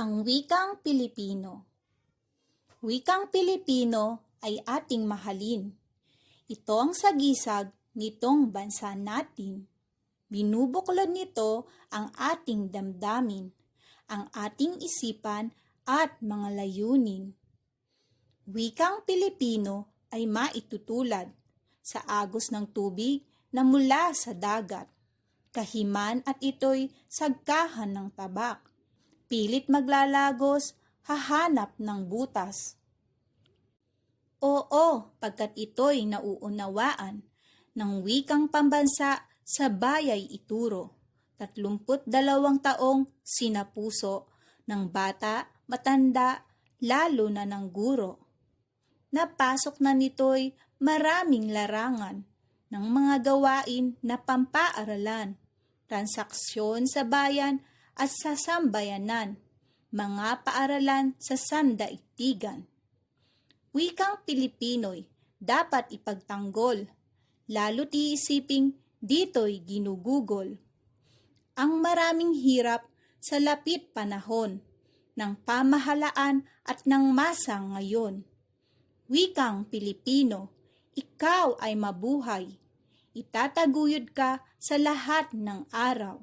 Ang wikang Pilipino Wikang Pilipino ay ating mahalin. Ito ang sagisag nitong bansa natin. Binubuklod nito ang ating damdamin, ang ating isipan at mga layunin. Wikang Pilipino ay maitutulad sa agos ng tubig na mula sa dagat. Kahiman at ito'y sagkahan ng tabak. Pilit maglalagos, hahanap ng butas. Oo, pagkat ito'y nauunawaan ng wikang pambansa sa bayay ituro. Tatlumput dalawang taong sinapuso ng bata, matanda, lalo na ng guro. Napasok na nito'y maraming larangan ng mga gawain na pampaaralan, transaksyon sa bayan at sa sambayanan, mga paaralan sa sandaigdigan. Wikang Pilipino'y dapat ipagtanggol, lalo't iisiping dito'y ginugugol. Ang maraming hirap sa lapit panahon ng pamahalaan at ng masa ngayon. Wikang Pilipino, ikaw ay mabuhay. Itataguyod ka sa lahat ng araw.